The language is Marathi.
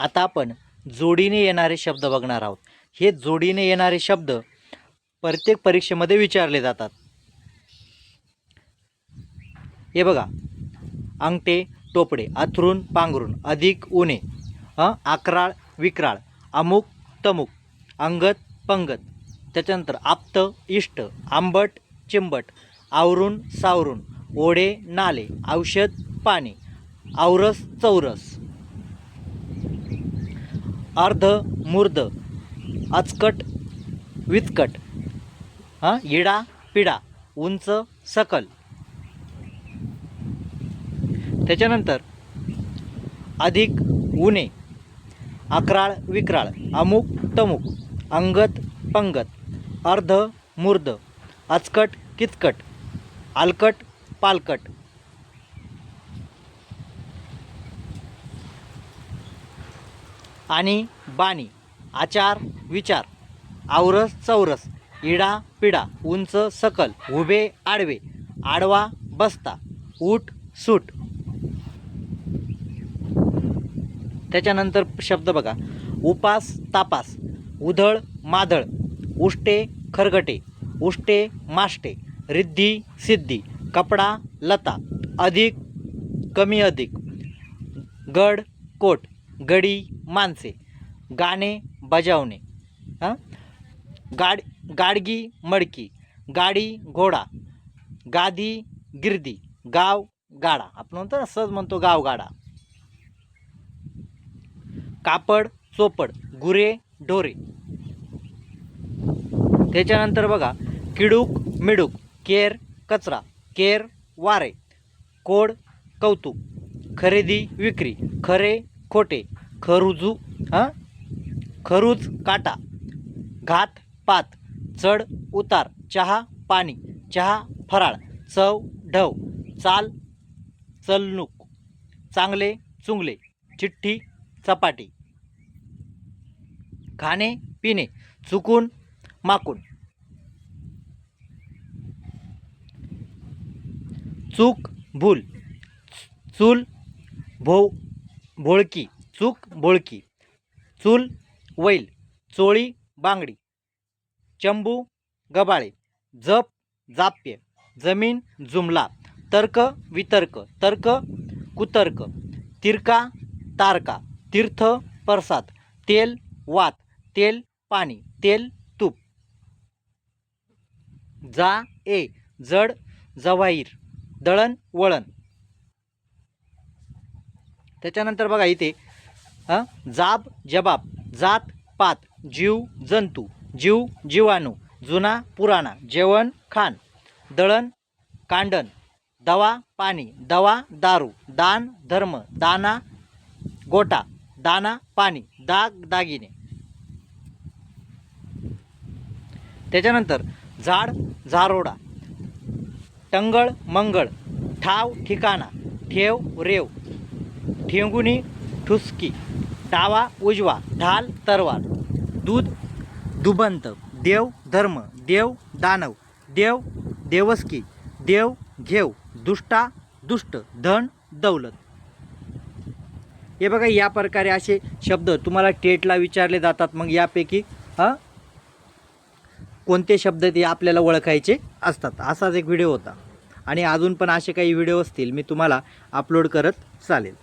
आता आपण जोडीने येणारे शब्द बघणार आहोत. हे जोडीने येणारे शब्द प्रत्येक परीक्षेमध्ये विचारले जातात. हे बघा. अंगठे टोपडे अथरून पांघरून अधिक उणे आकराळ विक्राळ अमुक तमुक अंगत पंगत त्याच्यानंतर आप्त इष्ट आंबट चिंबट आवरून सावरून ओढे नाले औषध पाणी औरस चौरस. अर्ध मूर्ध आचकट विचकट हां इडा पिडा उंच सकल. त्याच्यानंतर अधिक उणे अकराळ विक्राळ अमुक तमुक अंगत पंगत अर्ध मूर्ध आचकट किचकट आलकट पालकट. आणि बाणी आचार विचार आवरस चौरस इडा पिडा उंच सकल उभे आडवे आडवा बसता ऊट सूट. त्याच्यानंतर शब्द बघा. उपास तापास उधळ माधळ उष्टे खरगटे उष्टे माष्टे रिद्धी सिद्धी कपडा लता अधिक कमी अधिक गड कोट गडी माणसे गाणे बजावणे हां? गाड गाडगी मडकी गाडी घोडा गादी गिर्दी गाव गाडा. आपण म्हणतो ना सहज म्हणतो गाव गाडा. कापड चोपड गुरे ढोरे. त्याच्यानंतर बघा किडूक मिडूक केर कचरा केर वारे कोड कौतुक खरेदी विक्री खरे खोटे खरुजू हां? खरूज काटा घात पात चढ उतार चहा पाणी चहा फराळ चव ढव चाल चलणूक चांगले चुंगले चिठ्ठी चपाटी खाणे पिणे चुकून माकून. चूक भूल चूल भोव भोळकी चूक भोळकी. चूल वैल चोळी बांगडी. चंबू गबाळे. जप जाप्य. जमीन जुमला. तर्क वितर्क. तर्क कुतर्क. तिरका तारका. तीर्थ प्रसाद. तेल वात. तेल पाणी. तेल तूप. जा ए. जड जवाईर दळण वळण. त्याच्यानंतर बघा इथे हां जाब जबाब जात पात जीव जंतू जीव जीवाणू जुना पुराणा जेवण खाण दळण कांडण दवा पाणी दवा दारू दान धर्म दाना गोटा दाना पाणी दाग दागिने. त्याच्यानंतर झाड झारोडा टंगळ मंगळ ठाव ठिकाणा ठेव रेव ठेंगुनी ठुसकी डावा उजवा ढाल तरवार दूध दुबंत देव धर्म देव दानव देव देवस्की देव घेव दुष्टा दुष्ट धन दौलत हे बघा या प्रकारे असे शब्द तुम्हाला टेटला विचारले जातात. मग यापैकी हां? कोणते शब्द ते आपल्याला ओळखायचे असतात? असाच एक व्हिडिओ होता. आणि अजून पण असे काही व्हिडिओ असतील मी तुम्हाला अपलोड करत चालेल.